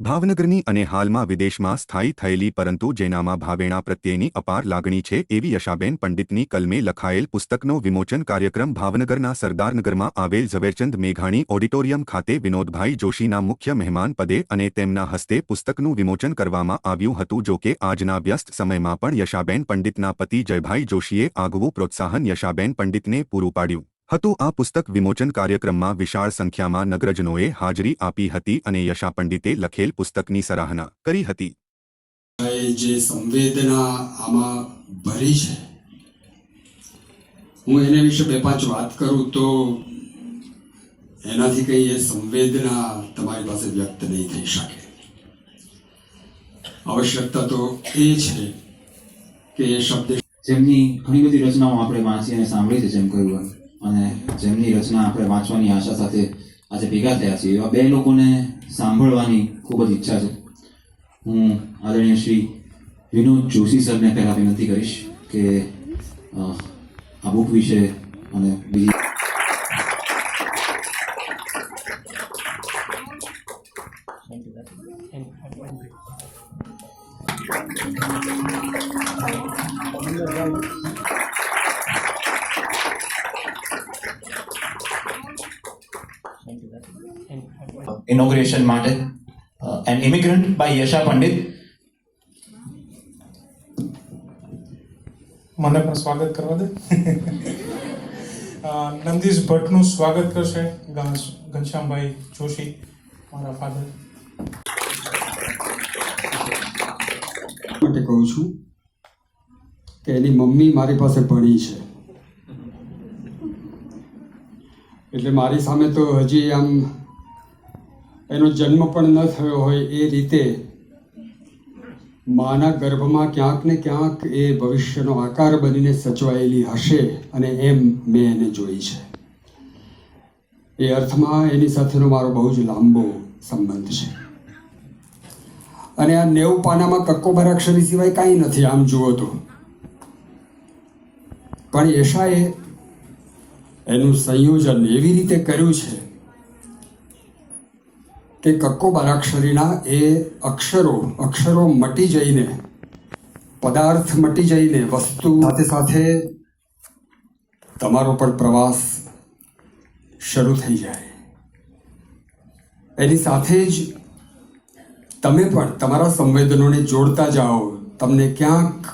ભાવનગરની અને હાલમાં વિદેશમાં સ્થાયી થયેલી પરંતુ જેનામાં ભાવેણા પ્રત્યેની અપાર લાગણી છે એવી યશાબેન પંડિતની કલમે લખાયેલ પુસ્તકનો વિમોચન કાર્યક્રમ ભાવનગરના સરદારનગરમાં આવેલ ઝવેરચંદ મેઘાણી ઓડિટોરિયમ ખાતે વિનોદભાઈ જોશીના મુખ્ય મહેમાન પદે અને તેમના હસ્તે પુસ્તકનું વિમોચન કરવામાં આવ્યું હતું જો કે આજના વ્યસ્ત સમયમાં પણ યશાબેન પંડિતના પતિ જયભાઈ જોશીએ આગવું પ્રોત્સાહન યશાબેન પંડિતને પૂરું પાડ્યું. હતું. આ પુસ્તક વિમોચન કાર્યક્રમમાં વિશાળ સંખ્યામાં નગરજનોએ હાજરી આપી હતી અને યશા પંડિતે લખેલ પુસ્તકની સરાહના કરી હતી. જે સંવેદના આમાં ભરી છે હું એના વિશે બે પાંચ વાત કરું તો એનાથી કંઈ એ સંવેદના તમારી પાસે વ્યક્ત નહીં થઈ શકે. આવશ્યકતા તો એ છે કે એ શબ્દ જેમની ઘણી બધી રચનાઓ આપણે વાંચી અને સાંભળી છે જેમ કહ્યું અને જેમની રચના આપણે વાંચવાની આશા સાથે આજે ભેગા થયા છીએ, એવા બે લોકોને સાંભળવાની ખૂબ જ ઈચ્છા છે. હું આદરણીય શ્રી વિનોદ જોશી સરને પહેલાં વિનંતી કરીશ કે આ બુક વિશે અને બીજી inauguration માટે an immigrant by Yasha Pandit મને પણ સ્વાગત કરવા દે. નંદીશ ભટ્ટનું સ્વાગત કરશે ઘન- ઘનશ્યામભાઈ જોશી મારા ફાધર માટે કહું છું કે એની મમ્મી મારી પાસે ભણી છે. એટલે મારી સામે તો હજી આમ એનો જન્મ પણ ન થયો હોય એ રીતે માના ગર્ભમાં ક્યાંક ને ક્યાંક એ ભવિષ્યનો આકાર બનીને સચવાયેલી હશે અને એમ મેં એને જોઈ છે. એ અર્થમાં એની સાથેનો મારો બહુ જ લાંબો સંબંધ છે. અને આ નેવ પાનામાં કક્કો ભરાક્ષરી સિવાય કાંઈ નથી, આમ જુઓ તો. પણ યશાએ એનું સંયોજન એવી રીતે કર્યું છે કે કક્કો બારાક્ષરીના એ અક્ષરો અક્ષરો મટી જઈને, પદાર્થ મટી જઈને, વસ્તુ સાથે સાથે તમારો પણ પ્રવાસ શરૂ થઈ જાય. એની સાથે જ તમે પણ તમારા સંવેદનોને જોડતા જાઓ. તમને ક્યાંક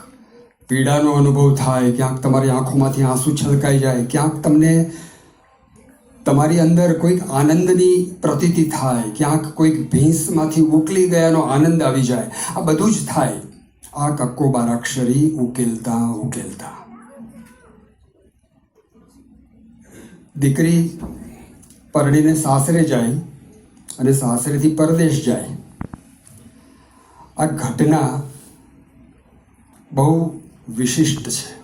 પીડાનો અનુભવ થાય, ક્યાંક તમારી આંખોમાંથી આંસુ છલકાઈ જાય, ક્યાંક તમને તમારી અંદર કોઈક આનંદની પ્રતીતિ થાય, ક્યાંક કોઈક ભીંસમાંથી ઉકલી ગયાનો આનંદ આવી જાય, આ બધું જ થાય. આ કક્કો બારાક્ષરી ઉકેલતા ઉકેલતા. દીકરી પરણીને સાસરે જાય અને સાસરેથી પરદેશ જાય. આ ઘટના બહુ વિશિષ્ટ છે.